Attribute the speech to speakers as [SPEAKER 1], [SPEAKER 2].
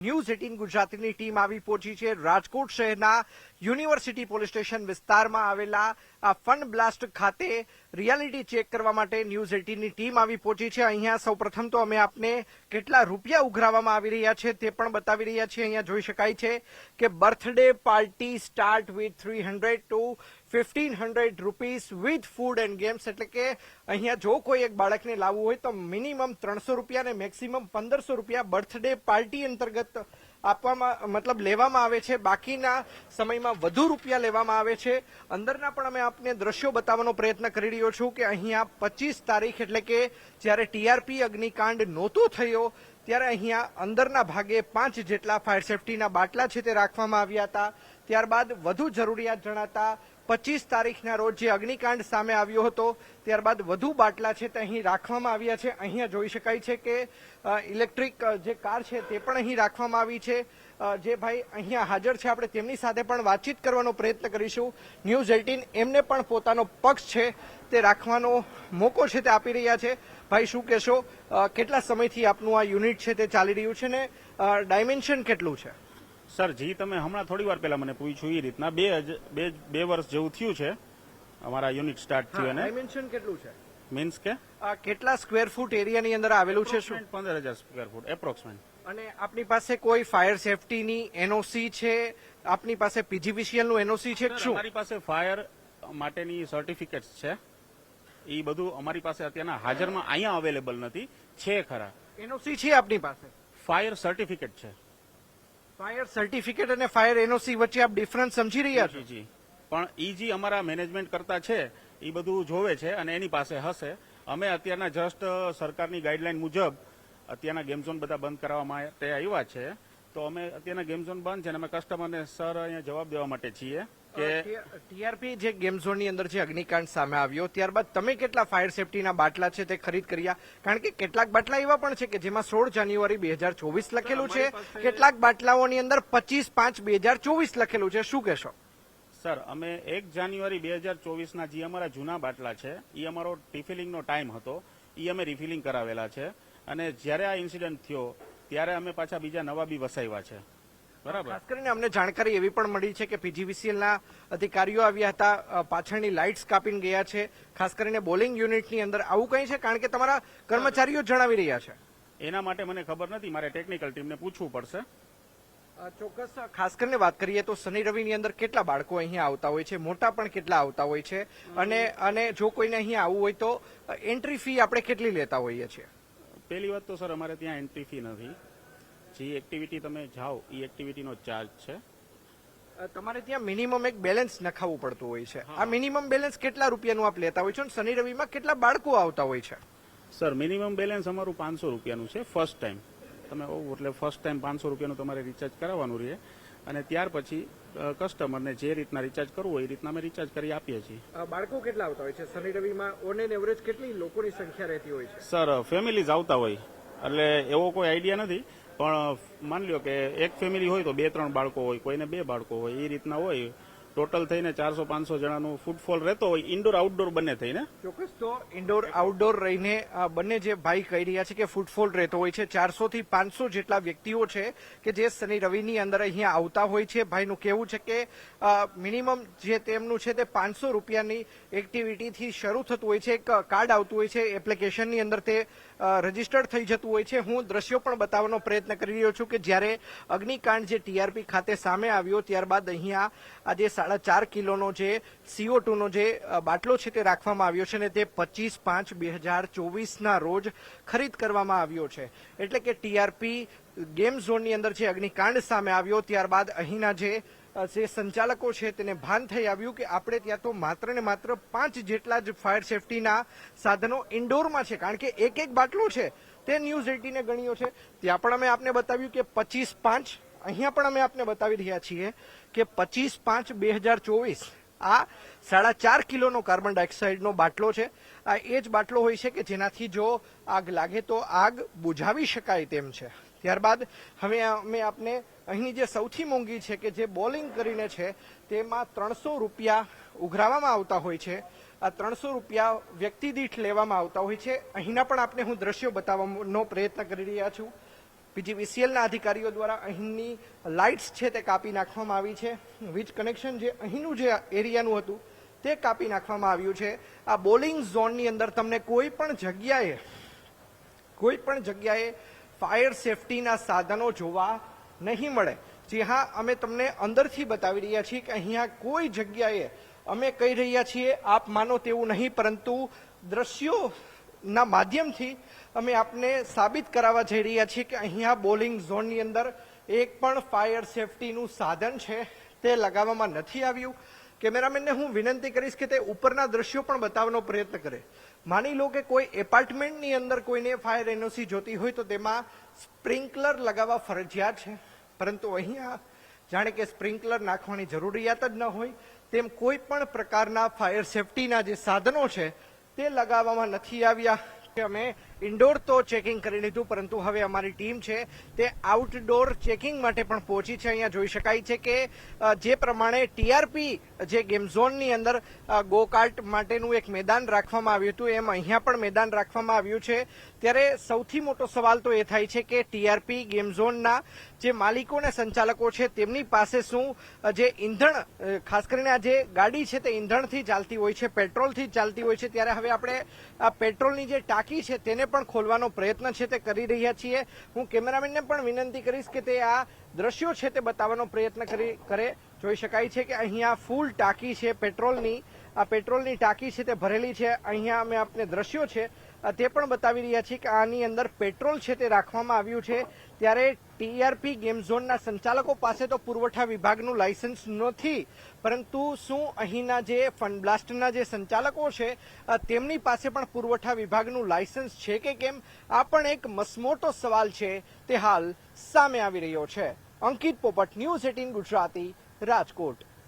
[SPEAKER 1] News eighteen ગુજરાતીની team આવી પહોંચી છે. રાજકોટ શહેરના યુનિવર્સિટી પોલીસ સ્ટેશન વિસ્તારમાં આવેલા આ ફન બ્લાસ્ટ ખાતે રિયાલિટી ચેક કરવા માટે ન્યૂઝ એટીનની ટીમ આવી પહોંચી છે. અહીંયા સૌપ્રથમ તો અમે આપને કેટલા રૂપિયા ઉઘરાવવામાં આવી રહ્યા છે તે પણ બતાવી રહ્યા છીએ. અહીંયા જોઈ શકાય છે કે birthday party start with three hundred to fifteen hundred rupees with food and games એટલે કે અહીંયા જો કોઈ એક બાળકને લાવવું હોય તો મિનિમમ ત્રણસો રૂપિયા અને મેક્સિમમ પંદરસો રૂપિયા બર્થડે પાર્ટી અંતર્ગત આપવામાં, મતલબ લેવામાં આવે છે. બાકીના સમયમાં વધુ રૂપિયા લેવામાં આવે છે. અંદરના પણ અમે આપને દ્રશ્યો બતાવવાનો પ્રયત્ન કરી રહ્યો છું કે અહીંયા પચીસ તારીખ એટલે કે જ્યારે ટીઆરપી અગ્નિકાંડ નહોતો થયો, ત્યારે અહીંયા અંદરના ભાગે પાંચ જેટલા ફાયર સેફટીના બાટલા છે તે રાખવામાં આવ્યા હતા. ત્યારબાદ વધુ જરૂરિયાત જણાતા પચીસ તારીખના રોજ જે અગ્નિકાંડ સામે આવ્યો હતો, ત્યારબાદ વધુ બાટલા છે તે અહીં રાખવામાં આવ્યા છે. અહીંયા જોઈ શકાય છે કે ઇલેક્ટ્રિક જે કાર છે તે પણ અહીં રાખવામાં આવી છે. જે ભાઈ અહીંયા હાજર છે. આપણે તેમની સાથે પણ વાતચીત કરવાનો પ્રયત્ન કરીશું. ન્યૂઝ એઇટીન એમને પણ પોતાનો પક્ષ છે તે રાખવાનો મોકો છે તે આપી રહ્યા છે. ભાઈ, શું કહેશો? કેટલા સમયથી આપનું આ યુનિટ છે તે ચાલી રહ્યું છે ને? ડાયમેન્શન કેટલું છે?
[SPEAKER 2] સર જી તમે હમણાં થોડી વાર પહેલા મને પૂછ્યું એ રીતના. બે બે બે વર્ષ જેવું થયું છે અમારા યુનિટ સ્ટાર્ટ થયું અને
[SPEAKER 1] ડાયમેન્શન કેટલું છે?
[SPEAKER 2] મીન્સ કે?
[SPEAKER 1] કેટલા સ્ક્વેર ફૂટ એરિયાની અંદર આવેલું છે શું?
[SPEAKER 2] પંદર હજાર સ્ક્વેર ફૂટ એપ્રોક્સિમેટ
[SPEAKER 1] અને આપની પાસે કોઈ ફાયર સેફટીની એનઓસી છે? આપની પાસે પીજીવીસીએલનું એનઓસી છે શું?
[SPEAKER 2] અમારી પાસે ફાયર માટેની સર્ટિફિકેટ્સ છે. એ બધું અમારી પાસે અત્યારના હાજરમાં અહીંયા અવેલેબલ નથી. છે ખરા.
[SPEAKER 1] એનઓસી છે આપની પાસે?
[SPEAKER 2] ફાયર સર્ટિફિકેટ છે.
[SPEAKER 1] ફાયર સર્ટિફિકેટ અને ફાયર એનઓસી વચ્ચે આપ ડિફરન્સ સમજી રહ્યા છો?
[SPEAKER 2] જી પણ ઈ જે અમારા મેનેજમેન્ટ કરતા છે એ બધું જોવે છે અને એની પાસે હશે. અમે અત્યારના જસ્ટ સરકારની ગાઈડલાઈન મુજબ અત્યારના ગેમ ઝોન બધા બંધ કરાવવા માટે આવ્યા છે. તો અમે અત્યારના ગેમ ઝોન બંધ છે અને અમે કસ્ટમરને સર અહીંયા જવાબ દેવા માટે છીએ. કે
[SPEAKER 1] ટીઆરપી જે ગેમ ઝોનની અંદર જે અગ્નિકાંડ સામે આવ્યો ત્યારબાદ તમે કેટલા ફાયર સેફટીના બાટલા છે તે ખરીદ કર્યા? કારણ કે કેટલાક બાટલા એવા પણ છે કે જેમાં સોળ જાન્યુઆરી બે હજાર ચોવીસ લખેલું છે. કેટલાક બાટલાઓની અંદર પચીસ પાંચ બે હજાર ચોવીસ લખેલું છે. શું કહેશો?
[SPEAKER 2] સર અમે એક જાન્યુઆરી બે હજાર ચોવીસના જે અમારા જૂના બાટલા છે એ અમારો રિફિલિંગનો ટાઈમ હતો. એ અમે રિફિલિંગ કરાવેલા છે. અને જ્યારે આ ઇન્સિડન્ટ થયો ત્યારે અમે પાછા બીજા નવા બી વસાવ્યા છે. બરાબર.
[SPEAKER 1] ખાસ કરીને અમને જાણકારી એવી પણ મળી છે કે પીજીવીસીએલના અધિકારીઓ આવ્યા હતા પાછળની લાઇટ્સ કાપીને ગયા છે. ખાસ કરીને બોલિંગ યુનિટની અંદર આવું કંઈ છે? કારણ કે તમારા કર્મચારીઓ જણાવી રહ્યા છે.
[SPEAKER 2] એના માટે મને ખબર નથી. મારે ટેકનિકલ ટીમને પૂછવું પડશે.
[SPEAKER 1] ચોક્કસ. ખાસ કરીને વાત કરીએ તો શનિ રવિની અંદર કેટલા બાળકો અહીંયા આવતા હોય છે? મોટા પણ કેટલા આવતા હોય છે? અને અને જો કોઈને અહીંયા આવવું હોય તો એન્ટ્રી ફી આપણે કેટલી લેતા હોઈએ છીએ?
[SPEAKER 2] પહેલી વાત તો સર અમારે ત્યાં એન્ટ્રી ફી નથી. જે એક્ટિવિટી તમે જાઓ એ એક્ટિવિટીનો ચાર્જ છે.
[SPEAKER 1] તમારે ત્યાં મિનિમમ એક બેલેન્સ નખાવવું પડતું હોય છે. આ મિનિમમ બેલેન્સ કેટલા રૂપિયાનું આપ લેતા હોય છો અને શનિ રવિમાં કેટલા બાળકો આવતા હોય છે?
[SPEAKER 2] સર મિનિમમ બેલેન્સ અમારું પાંચસો રૂપિયાનું છે ફર્સ્ટ ટાઈમ તમે એટલે ફર્સ્ટ ટાઈમ પાંચસો રૂપિયાનું તમારે રિચાર્જ કરાવવાનું રહે. અને ત્યાર પછી કસ્ટમરને જે રીતના રિચાર્જ કરવું હોય એ રીતના અમે રિચાર્જ કરી આપીએ છીએ.
[SPEAKER 1] બાળકો કેટલા આવતા હોય છે? શનિ રવિમાં ઓન એન એવરેજ કેટલી લોકોની સંખ્યા રહેતી હોય છે?
[SPEAKER 2] સર ફેમિલીઝ આવતા હોય. એટલે એવો કોઈ આઈડિયા નથી. પણ માની લ્યો કે એક ફેમિલી હોય તો બે, ત્રણ બાળકો હોય, કોઈને બે બાળકો હોય એ રીતના હોય. ટોટલ થઈને ચારસો, પાંચસો જણાનું ફૂટફોલ રહેતો હોય ઇન્ડોર આઉટડોર બંને થઈને.
[SPEAKER 1] ચોક્કસ, તો ઇન્ડોર આઉટડોર રહીને બંને જે ભાઈ કહી રહ્યા છે કે ફૂટફોલ રહેતો હોય છે, ચારસો થી પાંચસો જેટલા વ્યક્તિઓ છે કે જે શનિ રવિની અંદર અહીંયા આવતા હોય છે. ભાઈનું કહેવું છે કે મિનિમમ જે તેમનું છે તે પાંચસો રૂપિયાની એક્ટિવિટીથી શરૂ થતું હોય છે. એક કાર્ડ આવતું હોય છે એપ્લિકેશનની અંદર તે રજીસ્ટર્ડ થઈ જતું હોય છે. હું દ્રશ્યો પણ બતાવવાનો પ્રયત્ન કરી રહ્યો છું કે જ્યારે અગ્નિકાંડ જે ટીઆરપી ખાતે સામે આવ્યો, ત્યારબાદ અહીંયા આજે સાડા ચાર કિલોનો જે સીઓ ટુનો જે બાટલો છે તે રાખવામાં આવ્યો છે અને તે પચીસ પાંચ બે હજાર ચોવીસના રોજ ખરીદ કરવામાં આવ્યો છે. એટલે કે ટીઆરપી ગેમ ઝોનની અંદર જે અગ્નિકાંડ સામે આવ્યો, ત્યારબાદ અહીંના જે જે સંચાલકો છે તેને ભાન થઈ આવ્યું કે આપણે ત્યાં તો માત્ર ને માત્ર પાંચ જેટલા જ ફાયર સેફટીના સાધનો ઇન્ડોરમાં છે. કારણ કે એક એક બાટલો છે તે ન્યૂઝ એટીને ગણ્યો છે. ત્યાં પણ અમે આપને બતાવ્યું કે પચીસ પાંચ, અહીંયા પણ અમે આપને બતાવી રહ્યા છીએ કે પચીસ પાંચ બે હજાર ચોવીસ આ સાડા ચાર કિલોનો કાર્બન ડાયોક્સાઇડનો બાટલો છે. આ એ જ બાટલો હોય છે કે જેનાથી જો આગ લાગે તો આગ બુઝાવી શકાય તેમ છે. ત્યારબાદ હવે અમે આપને અહીંની જે સૌથી મોંઘી છે કે જે બોલિંગ કરીને છે, તેમાં ત્રણસો રૂપિયા ઉઘરાવવામાં આવતા હોય છે. આ ત્રણસો રૂપિયા વ્યક્તિ દીઠ લેવામાં આવતા હોય છે. અહીંના પણ આપને હું દ્રશ્યો બતાવવાનો પ્રયત્ન કરી રહ્યા છું. પીજીવીસીએલના અધિકારીઓ દ્વારા અહીંની લાઇટ્સ છે તે કાપી નાખવામાં આવી છે. વીજ કનેક્શન જે અહીંનું જે એરિયાનું હતું, તે કાપી નાખવામાં આવ્યું છે. આ બોલિંગ ઝોનની અંદર તમને કોઈ પણ જગ્યાએ, કોઈ પણ જગ્યાએ ફાયર સેફટીના સાધનો જોવા નહીં મળે. જે હા, અમે તમને અંદરથી બતાવી રહ્યા છીએ કે અહીંયા કોઈ જગ્યાએ અમે કહી રહ્યા છીએ, આપ માનો તેવું નહીં, પરંતુ દ્રશ્યોના માધ્યમથી અમે આપને સાબિત કરાવવા જઈ રહ્યા છીએ કે અહીંયા બોલિંગ ઝોનની અંદર એક પણ ફાયર સેફટીનું સાધન છે, તે લગાવવામાં નથી આવ્યું. કેમેરામેનને હું વિનંતી કરીશ કે તે ઉપરના દ્રશ્યો પણ બતાવવાનો પ્રયત્ન કરે. માની લો કે કોઈ એપાર્ટમેન્ટની અંદર કોઈને ફાયર એનઓસી જોતી હોય તો તેમાં સ્પ્રિંકલર લગાવવા ફરજિયાત છે. પરંતુ અહીંયા જાણે કે સ્પ્રિંકલર નાખવાની જરૂરિયાત જ ન હોય, તેમ કોઈ પણ પ્રકારના ફાયર સેફટીના જે સાધનો છે, તે લગાવવામાં નથી આવ્યા. કે અમે ઇન્ડોર તો ચેકિંગ કરી લીધું, પરંતુ હવે અમારી ટીમ છે તે આઉટડોર ચેકિંગ માટે પણ પહોંચી છે. અહીંયા જોઈ શકાય છે કે જે પ્રમાણે ટીઆરપી, જે ગેમ ઝોનની અંદર ગો કાર્ટ માટેનું એક મેદાન રાખવામાં આવ્યું હતું, એમ અહીંયા પણ મેદાન રાખવામાં આવ્યું છે. ત્યારે સૌથી મોટો સવાલ તો એ થાય છે કે ટીઆરપી, ગેમ ઝોનના જે માલિકો અને સંચાલકો છે, તેમની પાસે શું જે ઈંધણ ખાસ કરીને આ જે ગાડી છે તે ઈંધણથી ચાલતી હોય છે, પેટ્રોલથી ચાલતી હોય છે, ત્યારે હવે આપણે આ પેટ્રોલની જે ટાંકી છે તેને પણ ખોલવાનો પ્રયત્ન છે તે કરી રહ્યા છીએ. હું કેમેરામેનને પણ વિનંતી કરીશ કે તે આ દ્રશ્યો છે તે બતાવવાનો પ્રયત્ન કરી કરે. જોઈ શકાય છે કે અહીંયા ફૂલ ટાંકી છે, પેટ્રોલની. આ પેટ્રોલની ટાંકી છે તે ભરેલી છે. અહીંયા અમે આપને દ્રશ્યો છે તે પણ બતાવી રહ્યા છીએ કે આની અંદર પેટ્રોલ છે તે રાખવામાં આવ્યું છે. ત્યારે ટીઆરપી ગેમ ઝોનના સંચાલકો પાસે તો પુરવઠા વિભાગનું લાયસન્સ નથી, પરંતુ શું અહીંના જે ફનબ્લાસ્ટના જે સંચાલકો છે તેમની પાસે પણ પુરવઠા વિભાગનું લાયસન્સ છે કે કેમ? આ પણ એક મસમોટો સવાલ છે, તે હાલ સામે આવી રહ્યો છે. અંકિત પોપટ, ન્યૂઝ એટીન ગુજરાતી, રાજકોટ.